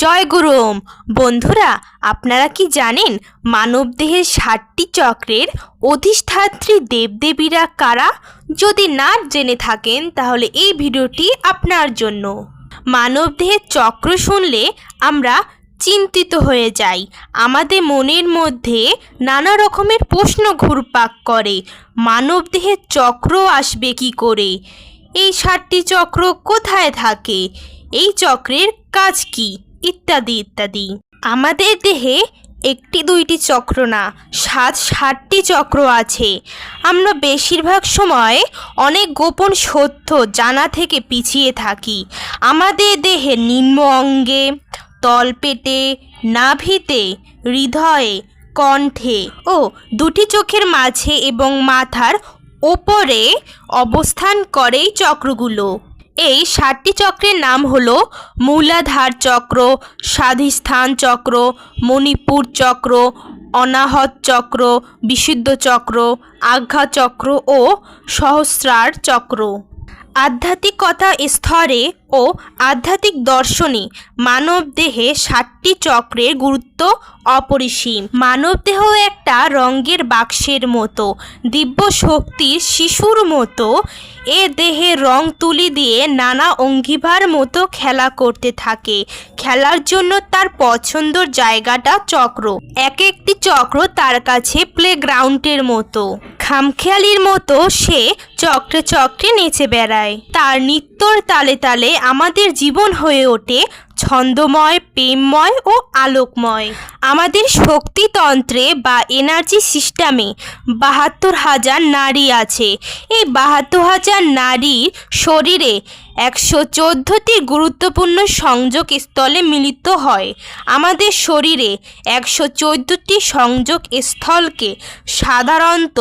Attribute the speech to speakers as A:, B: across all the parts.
A: জয় গুরুম বন্ধুরা, আপনারা কি জানেন মানবদেহের ষাটটি চক্রের অধিষ্ঠাত্রী দেবদেবীরা কারা? যদি না জেনে থাকেন, তাহলে এই ভিডিওটি আপনার জন্য। মানবদেহের চক্র শুনলে আমরা চিন্তিত হয়ে যাই। আমাদের মনের মধ্যে নানা রকমের প্রশ্ন ঘুরপাক করে। মানবদেহের চক্র আসবে কি করে? এই ষাটটি চক্র কোথায় থাকে? এই চক্রের কাজ কি? ইত্যাদি ইত্যাদি। আমাদের দেহে একটি দুইটি চক্র না, সাত ষাটটি চক্র আছে। আমরা বেশিরভাগ সময় অনেক গোপন সত্য জানা থেকে পিছিয়ে থাকি। আমাদের দেহে নিম্ন অঙ্গে, তলপেটে, নাভিতে, হৃদয়ে, কণ্ঠে ও দুটি চোখের মাঝে এবং মাথার ওপরে অবস্থান করে এই চক্রগুলো। এই সাতটি চক্রের নাম হল মূলাধার চক্র স্বাধিস্থান চক্র, মণিপুর চক্র, অনাহত চক্র, বিশুদ্ধ চক্র আজ্ঞা চক্র ও সহস্রার চক্র। আধ্যাত্মিকতা স্তরে ও আধ্যাত্মিক দর্শনে মানবদেহে ষাটটি চক্রের গুরুত্ব অপরিসীম। মানবদেহ একটা রঙের বাক্সের মতো, দিব্য শক্তির শিশুর মতো। এ দেহে রং তুলি দিয়ে নানা অঙ্গিভার মতো খেলা করতে থাকে। খেলার জন্য তার পছন্দর জায়গাটা চক্র। এক একটি চক্র তার কাছে প্লেগ্রাউন্ডের মতো। খামখেয়ালির মতো সে চক্রে চক্রে নেচে বেড়ায়। তার নৃত্যর তালে তালে আমাদের জীবন হয়ে ওঠে ছন্দময়, প্রেমময় ও আলোকময়। আমাদের শক্তিতন্ত্রে বা এনার্জি সিস্টেমে বাহাত্তর হাজার নারী আছে। এই বাহাত্তর হাজার নারীর শরীরে একশো চোদ্দোটি গুরুত্বপূর্ণ সংযোগ স্থলে মিলিত হয়। আমাদের শরীরে একশো চোদ্দোটি সংযোগ স্থলকে সাধারণত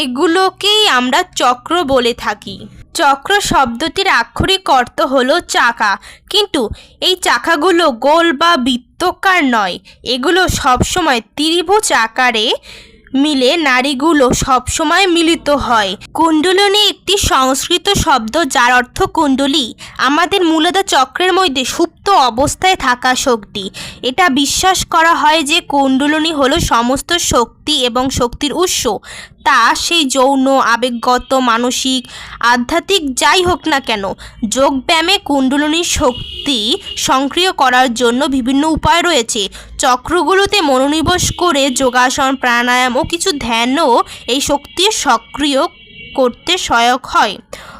A: এগুলোকেই আমরা চক্র বলে থাকি। চক্র শব্দটির আক্ষরিক অর্থ হলো চাকা। কিন্তু এই চাকাগুলো গোল বা বৃত্তকার নয়। এগুলো সবসময় ত্রিভুজ আকারে মিলে নারীগুলো সবসময় মিলিত হয়। কুণ্ডলিনী একটি সংস্কৃত শব্দ যার অর্থ কুণ্ডলী। আমাদের মূলত চক্রের মধ্যে সুপ্ত অবস্থায় থাকা শক্তি। এটা বিশ্বাস করা হয় যে কুণ্ডলিনী হলো সমস্ত শক্তি এবং শক্তির উৎস। তা সেই যৌন, আবেগগত, মানসিক, আধ্যাত্মিক যাই হোক না কেন, যোগব্যায়ামে কুণ্ডলিনীর শক্তি সক্রিয় করার জন্য বিভিন্ন উপায় রয়েছে। চক্রগুলোতে মনোনিবেশ করে যোগাসন, প্রাণায়াম ও কিছু ধ্যানও এই শক্তি সক্রিয় করতে সহায়ক হয়।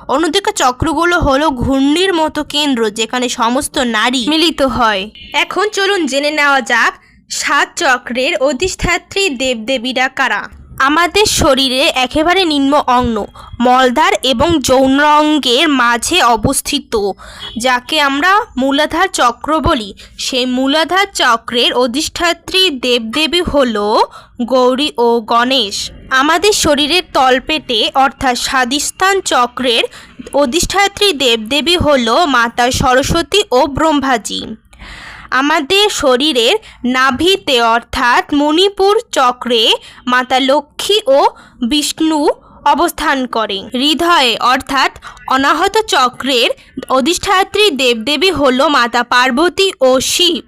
A: অন্যদিকে চক্রগুলো হলো ঘূর্ণির মতো কেন্দ্র যেখানে সমস্ত নারী মিলিত হয়। এখন চলুন জেনে নেওয়া যাক সাত চক্রের অধিষ্ঠাত্রী দেবদেবীরা কারা? আমাদের শরীরে একেবারে নিম্ন অঙ্গ, মলদ্বার এবং যৌন অঙ্গের মাঝে অবস্থিত, যাকে আমরা মূলাধার চক্র বলি। সেই মূলাধার চক্রের অধিষ্ঠাত্রী দেবদেবী হল গৌরী ও গণেশ। আমাদের শরীরের তলপেটে, অর্থাৎ স্বাদিস্থান চক্রের অধিষ্ঠাত্রী দেবদেবী হল মাতা সরস্বতী ও ব্রহ্মাজি। আমাদের শরীরের নাভিতে, অর্থাৎ মণিপুর চক্রে মাতা লক্ষ্মী ও বিষ্ণু অবস্থান করে হৃদয়ে, অর্থাৎ অনাহত চক্রের অধিষ্ঠাত্রী দেবদেবী হল মাতা পার্বতী ও শিব।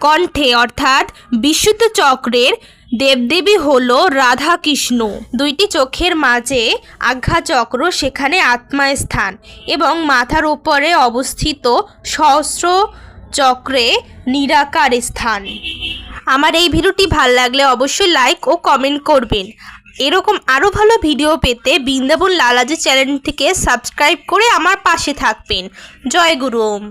A: কণ্ঠে, অর্থাৎ বিশুদ্ধ চক্রের দেবদেবী হল রাধাকৃষ্ণ। দুইটি চোখের মাঝে আজ্ঞা চক্র সেখানে আত্মায় স্থান এবং মাথার উপরে অবস্থিত সহস্র চক্রে নিরাকার স্থান। আমার এই ভিডিওটি ভালো লাগলে অবশ্যই লাইক ও কমেন্ট করবেন। এরকম আরও ভালো ভিডিও পেতে বৃন্দাবন লালাজি চ্যানেলটিকে সাবস্ক্রাইব করে আমার পাশে থাকবেন। জয় গুরু ওম